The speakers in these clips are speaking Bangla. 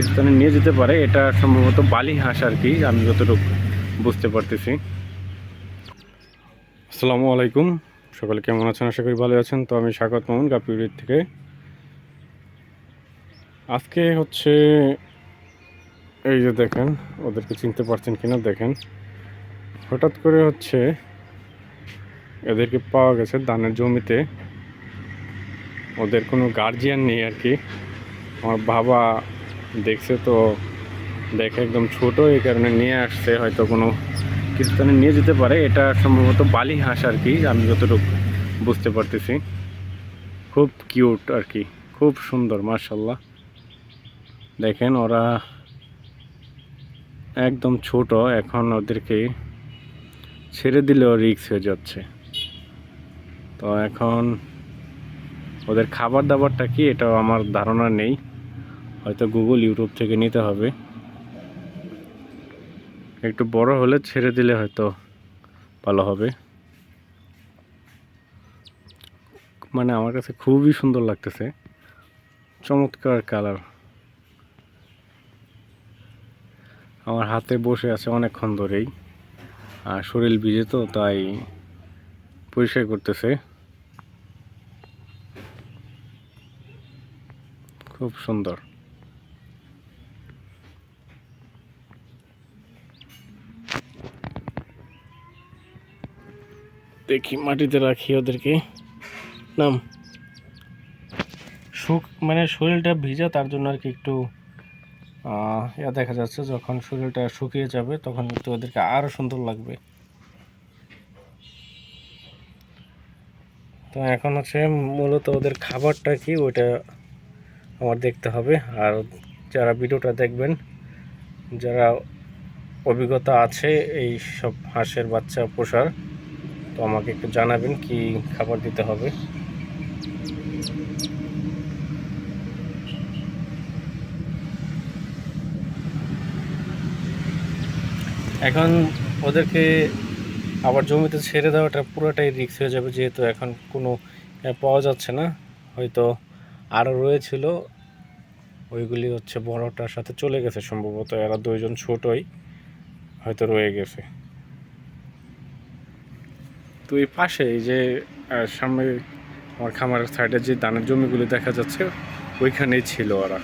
কিছুস্থানে নিয়ে যেতে পারে, এটা সম্ভবত বালি হাঁস আর কি, আমি যতটুকু বুঝতে পারতেছি। আসসালামু আলাইকুম, সকলে কেমন আছেন? আশা করি ভালো আছেন। তো আমি স্বাগত মামুন গাপিউরির থেকে। আজকে হচ্ছে, এই যে দেখেন, ওদেরকে চিনতে পারছেন কিনা দেখেন। হঠাৎ করে হচ্ছে, এদেরকে পাওয়া গেছে ধানের জমিতে। ওদের কোনো গার্জিয়ান নেই আর কি। আমার বাবা দেখছে তো, দেখে একদম ছোট, এই কারণে নিয়ে আসছে, হয়তো কোনো কিছুস্থানে নিয়ে যেতে পারে। এটা সম্ভবত বালি হাঁস আর কি, আমি যতটুকু বুঝতে পারতেছি। খুব কিউট আর কি, খুব সুন্দর মার্শাল্লাহ দেখেন, ওরা একদম ছোট, এখন ওদেরকে ছেড়ে দিলেও রিক্স হয়ে যাচ্ছে। তো এখন ওদের খাবার দাবারটা কি, এটাও আমার ধারণা নেই। হয়তো গুগল ইউটিউব থেকে নিতে হবে। একটু বড় হলে ছেড়ে দিলে হয়তো ভালো হবে। মানে আমার কাছে খুবই সুন্দর লাগতেছে। চমৎকার কালার। আমার হাতে বসে আছে অনেকক্ষণ ধরেই। আর শরীর ভিজে তো, তাই পরিষ্কার করতেছে। খুব সুন্দর। দেখি মাটিতে রাখি ওদেরকে। নাম। শুক মানে শরীরটা ভিজা, তার জন্য আর কি একটু ইয়া দেখা যাচ্ছে, যখন শরীরটা শুকিয়ে যাবে, তখন কিন্তু ওদেরকে আরও সুন্দর লাগবে। তো এখন হচ্ছে মূলত ওদের খাবারটা কি, ওইটা আমার দেখতে হবে। আর যারা ভিডিওটা দেখবেন, যারা অভিজ্ঞতা আছে, এই সব হাঁসের বাচ্চা পোষার তো আমাকে একটু জানাবেন কি খাবার দিতে হবে। এখন ওদেরকে আবার জমিতে ছেড়ে দেওয়াটা পুরোটাই রিস্ক হয়ে যাবে, যেহেতু এখন কোনো পাওয়া যাচ্ছে না। হয়তো আরও রয়েছিল, ওইগুলি হচ্ছে বড়টার সাথে চলে গেছে সম্ভবত, এরা দুইজন ছোটই হয়তো রয়ে গেছে। তো এই পাশে এই যে সামনে আমার খামারের সাইডে যে ধানের জমিগুলি দেখা যাচ্ছে, ওইখানেই ছিল ওরা।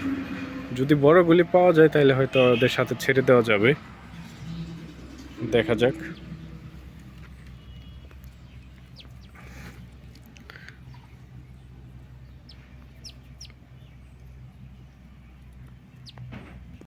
যদি বড়গুলি পাওয়া যায় তাহলে হয়তো ওদের সাথে ছেড়ে দেওয়া যাবে। দেখা যাক।